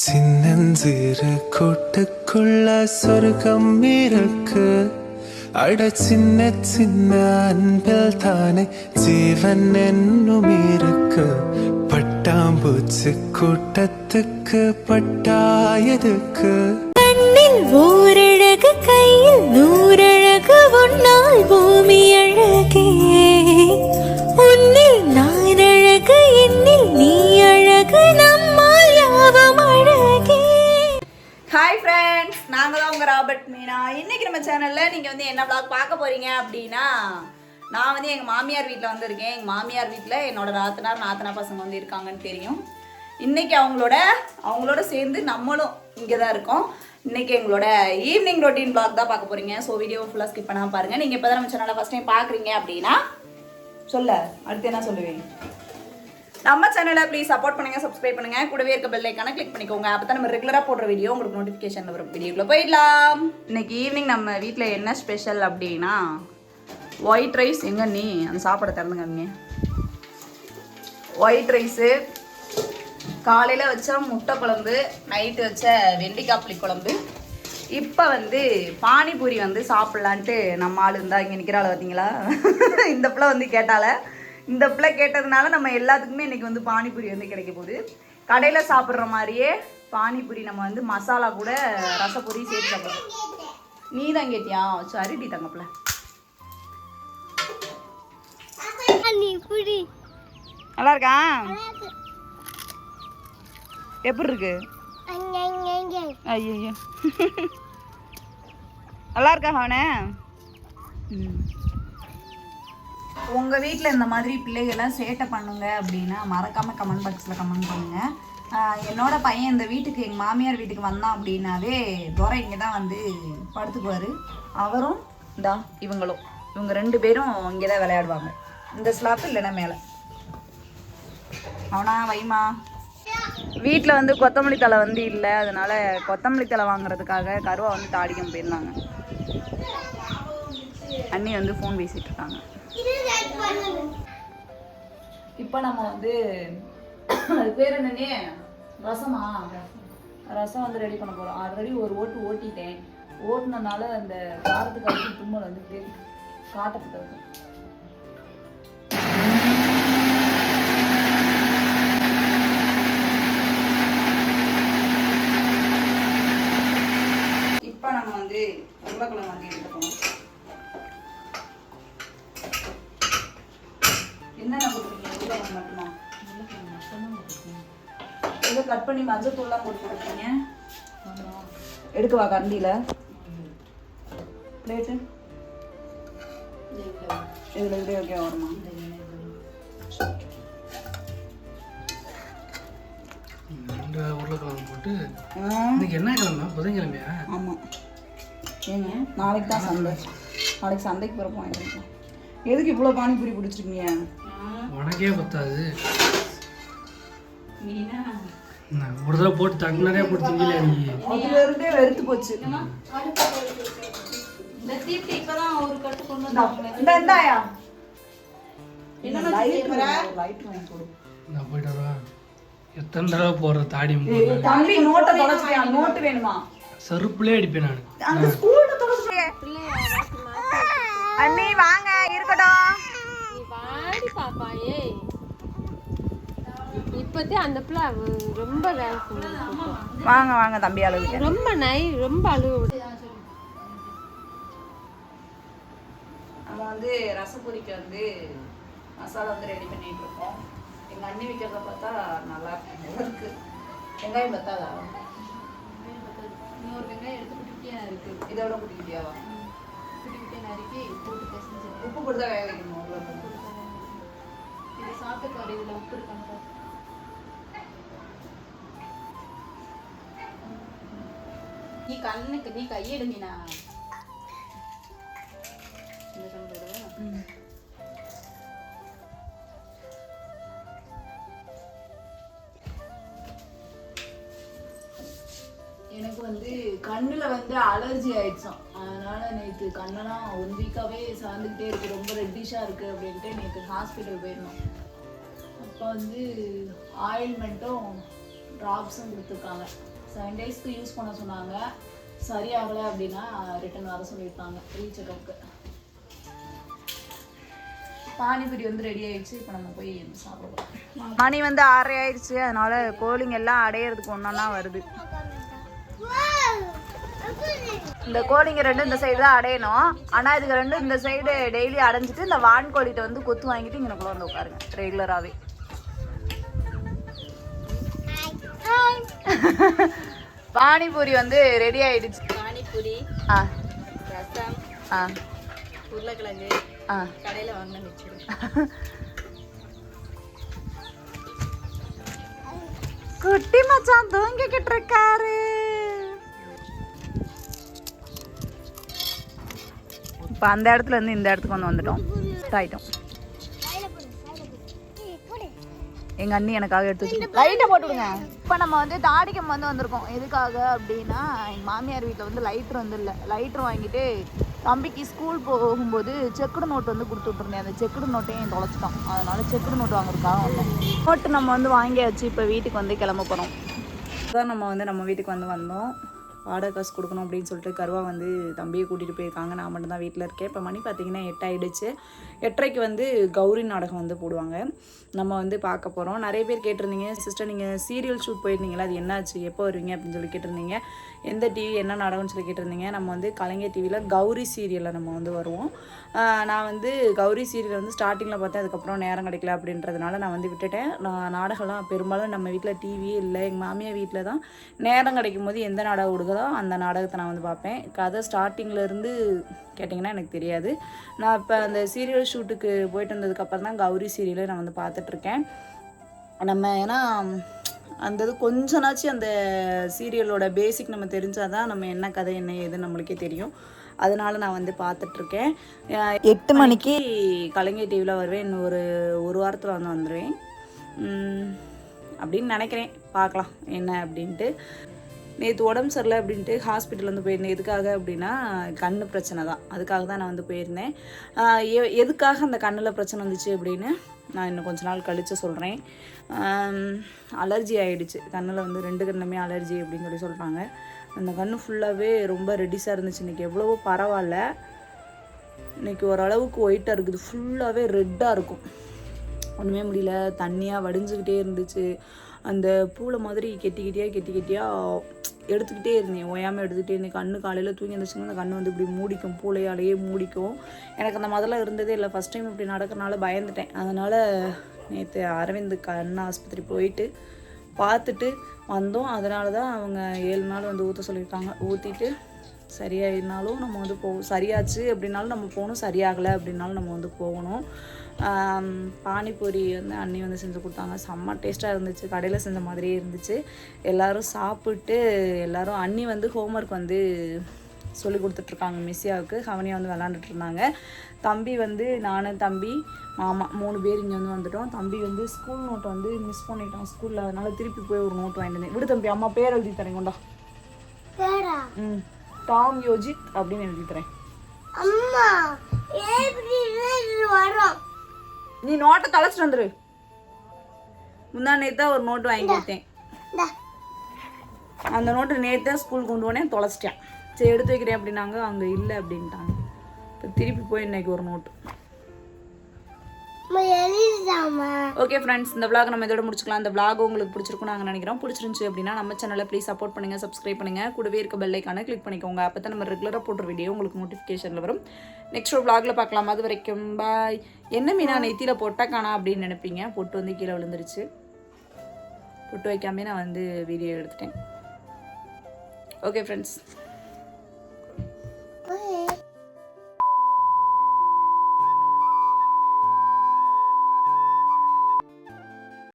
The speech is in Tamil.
சின்னஞ்சிறு கூட்டுக்குள்ள சொர்க்கம் இருக்கு. அட சின்ன சின்ன அன்பில் தானே ஜீவன் என்னும் இருக்கு. பட்டாம்பூச்சி கூட்டத்துக்கு பட்டாயதுக்கு பட் ராபர்ட் மீனா. இன்னைக்கு நம்ம சேனலில் நீங்கள் வந்து என்ன விளாக் பார்க்க போகிறீங்க அப்படின்னா நான் வந்து எங்கள் மாமியார் வீட்டில் வந்திருக்கேன். எங்கள் மாமியார் வீட்டில் என்னோட நாத்தனார் நாத்தனா பசங்க வந்து இருக்காங்கன்னு தெரியும். இன்னைக்கு அவங்களோட அவங்களோட சேர்ந்து நம்மளும் இங்கே தான் இருக்கோம். இன்னைக்கு எங்களோட ஈவினிங் ரொட்டீன் பிளாக் தான் பார்க்க போகிறீங்க ஸோ வீடியோ ஃபுல்லாக ஸ்கிப் பண்ணாமல் பாருங்கள் நீங்கள் இப்போ தான் நம்ம சேனலை ஃபஸ்ட் டைம் பார்க்குறீங்க அப்படின்னா சொல்ல. அடுத்து என்ன சொல்லுவேன் நம்ம சேனலை ப்ளீஸ் சப்போர்ட் பண்ணுங்க சப்ஸ்கிரைப் பண்ணுங்க. கூடவே இருக்க பெல் ஐக்கான கிளிக் பண்ணிக்கோங்க. அப்போ தான் நம்ம ரெகுலராக போடுற வீடியோ உங்களுக்கு நோட்டிஃபிகேஷன் வரும். வீடியோக்குள்ள போயிடலாம். இன்னைக்கு ஈவினிங் நம்ம வீட்டில் என்ன ஸ்பெஷல் அப்படின்னா ஒயிட் ரைஸ் எங்க நீ அந்த சாப்பாடை திறந்துங்க நீ ஒயிட் ரைஸு காலையில் வச்ச முட்டை குழம்பு நைட்டு வச்ச வெண்டைக்காய் புளி குழம்பு. இப்போ வந்து பானிபூரி வந்து சாப்பிட்லான்ட்டு நம்ம ஆள் இருந்தால் இங்கே நிற்கிறாள் பார்த்தீங்களா இந்த பிள்ளை வந்து கேட்டால இந்த பிள்ளை கேட்டதுனால நம்ம எல்லாத்துக்குமே இன்னைக்கு வந்து பானிபூரி வந்து கிடைக்க போகுது. கடையில் சாப்பிட்ற மாதிரியே பானிபூரி நம்ம வந்து மசாலா கூட ரசப்பொரி சேர்த்து சாப்பிட்றோம் நீ தான் கேட்டியா சரிடி தங்கப்பிள்ள. நல்லா இருக்கா? எப்படி இருக்கு? ஐயோ நல்லா இருக்கா அவனே உங்கள் வீட்டில் இந்த மாதிரி பிள்ளைகள்லாம் சேட்டை பண்ணுங்க அப்படின்னா மறக்காமல் கமெண்ட் பாக்ஸில் கமெண்ட் பண்ணுங்க. என்னோட பையன் இந்த வீட்டுக்கு எங்கள் மாமியார் வீட்டுக்கு வந்தான் அப்படின்னாவே துறை இங்கே தான் வந்து படுத்துக்குவார். அவரும் இந்தா இவங்களும். இவங்க ரெண்டு பேரும் இங்கே தான் விளையாடுவாங்க. இந்த ஸ்லாப் இல்லைன்னா மேலே. அவனா வைமா? வீட்டில் வந்து கொத்தமல்லி தலை வந்து இல்லை அதனால கொத்தமல்லி தலை வாங்குறதுக்காக கருவா வந்து தாடிக்கம் போயிருந்தாங்க. அண்ணி வந்து ஃபோன் பேசிகிட்டு இருக்காங்க. இப்போ நம்ம வந்து அது பேர் என்னன்னே ரசமா? ரசம் வந்து ரெடி பண்ண போகிறோம் ஆல்ரெடி ஒரு ஓட்டு ஓட்டிட்டேன். ஓட்டினனால அந்த காரத்துக்கு அடிச்சு தும்மல் வந்து காட்டப்பட்டிருக்கும் கட் பண்ணி மஞ்சள் தூள்லாம் போட்டு கொடுப்பீங்க? எடுக்கவா கரண்டியில்? பிளேட்டு இதில் இப்படியே ஓகே வருமா? உருளைக்கிழங்கு போட்டு ஆ. இன்னைக்கு என்ன கிழமை? புதன்கிழமையா? ஆமாம் ஏங்க நாளைக்கு தான் சந்தை. நாளைக்கு சந்தைக்கு போகிறப்ப வாங்கிக்கலாம் எதுக்கு இவ்வளோ பானிபூரி பிடிச்சிருக்கீங்க? உனக்கே பத்தாது. நான்? ஒரு தடவை போட்டு தங்க நிறைய போட்டு திங்கல நீ அதுல இருந்தே வெறுத்து போச்சு இந்த இந்தாயா. லைட் லைட் வாங்கி கொடு நான் போயிட்டு வருவேன் எத்தனை தடவை போடுற தாடி தம்பி நோட்டை தொலைச்சிட்டியா? நோட்டு வேணுமா? செருப்புலே அடிப்பேன் நான். அந்த ஸ்கூல்ல தொலைச்சிட்டியா? அண்ணி வாங்க. இப்போதே அந்த பிள்ளை ரொம்ப. வாங்க வாங்க தம்பி அழுகுங்க ரொம்ப நை ரொம்ப அழுகு நம்ம வந்து ரசப்பொரிக்கு வந்து மசாலா வந்து ரெடி பண்ணிட்டு இருக்கோம் எங்க அண்ணி வைக்கிறத பார்த்தா நல்லா இருக்கு. வெங்காயம் பத்தாதா? இதோட குட்டிக்கிட்டியாவா உப்பு போட்டு தான் வேக வைக்கணும். உருளைக்கிழங்கு. நீ கண்ணுக்கு நீ கையெடு மீனா? எனக்கு வந்து கண்ணுல வந்து அலர்ஜி ஆயிடுச்சாம். அதனால நேற்று கண்ணெல்லாம் ஒன் வீக்காவே சார்ந்துக்கிட்டே இருக்கு. ரொம்ப ரெட்டிஷா இருக்கு அப்படின்ட்டு நேற்று ஹாஸ்பிட்டல் போயிருந்தோம். அப்போ வந்து ஆயில்மெண்ட்டும் ட்ராப்ஸும் கொடுத்துருக்காங்க. செவன் டேஸ்க்கு யூஸ் பண்ண சொன்னாங்க. சரியாகலை அப்படின்னா ரிட்டன் வர சொல்லியிருக்காங்க ரீசெக்கப்புக்கு பானிபூரி வந்து ரெடி ஆயிடுச்சு. இப்போ நம்ம போய் சாப்பிடுவோம் மணி வந்து ஆறரை ஆயிடுச்சு. அதனால கோழிங்க எல்லாம் அடையிறதுக்கு ஒன்றா வருது. இந்த கோழிங்க ரெண்டும் இந்த சைடு தான் அடையணும். ஆனால் இதுக்கு ரெண்டும் இந்த சைடு டெய்லி அடைஞ்சிட்டு இந்த வான்கோழிகிட்ட வந்து கொத்து வாங்கிட்டு இங்கே வந்து உட்காருங்க ரெகுலராகவே பானிபூரி வந்து ரெடி ஆயிடுச்சு. பானிபூரி ஆ. ரசம் ஆ. உருளைக்கிழங்கு ஆ. கடையில் வாங்கின மிச்சம் குட்டி மச்சான் தூங்கிக்கிட்டு இருக்காரு. இப்போ அந்த இடத்துல இருந்து இந்த இடத்துக்கு வந்து வந்துட்டோம். ஆயிட்டோம் எங்க அண்ணி எனக்காக எடுத்து வச்சு லைட்டை போட்டு விடுங்க இப்போ நம்ம வந்து தாடிக்கம் வந்து வந்திருக்கோம். எதுக்காக அப்படின்னா எங்க மாமியார் வீட்டில் வந்து லைட்டர் வந்து இல்லை. லைட்டர் வாங்கிட்டு தம்பிக்கு ஸ்கூல் போகும்போது செக்குடு நோட்டு வந்து கொடுத்து விட்டுருந்தேன். அந்த செக்குடு நோட்டையும் தொலைச்சிட்டோம் அதனால செக்குடு நோட்டு வாங்குறதுக்காக வந்தோம் நோட்டு நம்ம வந்து வாங்கியாச்சு. இப்போ வீட்டுக்கு வந்து கிளம்ப போகிறோம் தான் நம்ம வந்து நம்ம வீட்டுக்கு வந்து வந்தோம். வாடகை காசு கொடுக்கணும் அப்படின்னு சொல்லிட்டு கருவா வந்து தம்பியை கூட்டிகிட்டு போயிருக்காங்க. நான் மட்டும் தான் வீட்டில் இருக்கேன். இப்போ மணி பார்த்தீங்கன்னா எட்டாயிடுச்சு. எட்டரைக்கு வந்து கௌரி நாடகம் வந்து போடுவாங்க. நம்ம வந்து பார்க்க போகிறோம் நிறைய பேர் கேட்டிருந்தீங்க சிஸ்டர் நீங்கள் சீரியல் ஷூட் போயிருந்தீங்களா? அது என்னாச்சு? எப்போ வருவீங்க? அப்படின்னு சொல்லி கேட்டிருந்தீங்க. எந்த டிவி என்ன நாடகம்னு சொல்லி கேட்டிருந்தீங்க. நம்ம வந்து கலைஞர் டிவியில் கௌரி சீரியலில் நம்ம வந்து வருவோம். நான் வந்து கௌரி சீரியல் வந்து ஸ்டார்டிங்கில் பார்த்தேன். அதுக்கப்புறம் நேரம் கிடைக்கல அப்படின்றதுனால நான் வந்து விட்டுட்டேன். நான் நாடகம்லாம் பெரும்பாலும் நம்ம வீட்டில் டிவியே இல்லை. எங்கள் மாமியார் வீட்டில் தான் நேரம் கிடைக்கும் போது எந்த நாடகம் விடுதோ அந்த நாடகத்தை நான் வந்து பார்ப்பேன். கதை ஸ்டார்டிங்கில் இருந்து கேட்டிங்கன்னா எனக்கு தெரியாது. நான் இப்போ அந்த சீரியல் ஷூட்டுக்கு போயிட்டு வந்ததுக்கப்புறம் தான் கௌரி சீரியலை நான் வந்து பார்த்துட்ருக்கேன். நம்ம ஏன்னா அந்த இது கொஞ்ச நாச்சும் அந்த சீரியலோட பேசிக் நம்ம தெரிஞ்சாதான் நம்ம என்ன கதை என்ன ஏது நம்மளுக்கே தெரியும். அதனால நான் வந்து பார்த்துட்ருக்கேன். எட்டு மணிக்கு கலைஞர் டிவியில் வருவேன். இன்னும் ஒரு ஒரு வாரத்தில் வந்து வந்துடுவேன் அப்படின்னு நினைக்கிறேன். பார்க்கலாம் என்ன அப்படின்ட்டு. நேற்று உடம்பு சரியில்லை அப்படின்ட்டு ஹாஸ்பிட்டல் வந்து போயிருந்தேன். எதுக்காக அப்படின்னா கண் பிரச்சனை தான். அதுக்காக தான் நான் வந்து போயிருந்தேன். எ- எதுக்காக அந்த கண்ணில் பிரச்சனை வந்துச்சு அப்படின்னு நான் இன்னும் கொஞ்ச நாள் கழித்து சொல்கிறேன் அலர்ஜி ஆகிடுச்சு கண்ணில் வந்து ரெண்டு கண்ணுமே அலர்ஜி அப்படின்னு சொல்லி சொல்கிறாங்க அந்த கண்ணு ஃபுல்லாகவே ரொம்ப ரெடிஸாக இருந்துச்சு. இன்றைக்கி எவ்வளவோ பரவாயில்ல. இன்னைக்கு ஓரளவுக்கு ஒயிட்டாக இருக்குது. ஃபுல்லாகவே ரெட்டாக இருக்கும். ஒன்றுமே முடியல. தண்ணியாக வடிஞ்சுக்கிட்டே இருந்துச்சு. அந்த பூளை மாதிரி கெட்டி கெட்டியாக கெட்டி கெட்டியாக எடுத்துக்கிட்டே இருந்தேன். ஓயாமல் எடுத்துக்கிட்டே இருந்தேன். கண்ணு காலையில் தூங்கி இருந்துச்சுன்னா அந்த கண்ணு வந்து இப்படி மூடிக்கும். பூளையாலேயே மூடிக்கும். எனக்கு அந்த மாதிரிலாம் இருந்ததே இல்லை. ஃபஸ்ட் டைம் இப்படி நடக்கிறனால பயந்துட்டேன். அதனால் நேற்று அரவிந்த் கண் ஆஸ்பத்திரி போயிட்டு பார்த்துட்டு வந்தோம். அதனால தான் அவங்க ஏழு நாள் வந்து ஊற்ற சொல்லியிருக்காங்க. ஊற்றிட்டு சரியாயினாலும் நம்ம வந்து போ சரியாச்சு அப்படின்னாலும் நம்ம போகணும். சரியாகலை அப்படின்னாலும் நம்ம வந்து போகணும். பானிபூரி வந்து அண்ணி வந்து செஞ்சு கொடுத்தாங்க. செம்ம டேஸ்ட்டாக இருந்துச்சு. கடையில் செஞ்ச மாதிரியே இருந்துச்சு. எல்லாரும் சாப்பிட்டு எல்லாரும் அண்ணி வந்து ஹோம்ஒர்க் வந்து சொல்லி கொடுத்துட்ருக்காங்க மிஸ்ஸியாவுக்கு. ஹவனியா வந்து விளாண்டுட்டு இருந்தாங்க. தம்பி வந்து நானும் தம்பி மாமா மூணு பேர் இங்கே வந்து வந்துட்டோம். தம்பி வந்து ஸ்கூல் நோட் வந்து மிஸ் பண்ணிட்டான். ஸ்கூலில் அதனால திருப்பி போய் ஒரு நோட் வாங்கிட்டு வந்தேன். விடு தம்பி அம்மா பேர் எழுதி தரேன் கொண்டா. ம் டாம் யோஜித் அப்படின்னு எழுதி தரேன். அம்மா எப்படி வரும். நீ நோட்டை தொலைச்சிட்டு வந்துரு. முந்தா நேத்து தான் ஒரு நோட்டு வாங்கி கொடுத்தேன். அந்த நோட்டு நேற்று தான் ஸ்கூல் கொண்டு போனேன் தொலைச்சிட்டேன். சரி எடுத்து வைக்கிறேன் அப்படின்னாங்க. அங்கே இல்லை அப்படின்ட்டாங்க. இப்போ திருப்பி போய் இன்னைக்கு ஒரு நோட்டு. ஓகே ஃப்ரெண்ட்ஸ் இந்த vlog நம்ம இதோட முடிச்சுக்கலாம். இந்த vlog உங்களுக்கு பிடிச்சிருக்கும் நாங்கள் நினைக்கிறோம். பிடிச்சிருந்துச்சு அப்படின்னா நம்ம சேனலை ப்ளீஸ் சப்போர்ட் பண்ணுங்கள் சப்ஸ்கிரைப் பண்ணுங்கள் கூடவே இருக்க பெல் ஐக்கானை கிளிக் பண்ணிக்கோங்க. அப்போ தான் நம்ம ரெகுலராக போடுற வீடியோ உங்களுக்கு நோட்டிஃபிகேஷனில் வரும். நெக்ஸ்ட் ஒரு vlogல பார்க்கலாம். அது வரைக்கும் பாய் என்ன மீனா நெத்தியில் பொட்டை காணா அப்படின்னு நினைப்பீங்க? பொட்டு வந்து கீழே விழுந்துருச்சு. பொட்டு வைக்காமே நான் வந்து வீடியோ எடுத்துட்டேன். Okay friends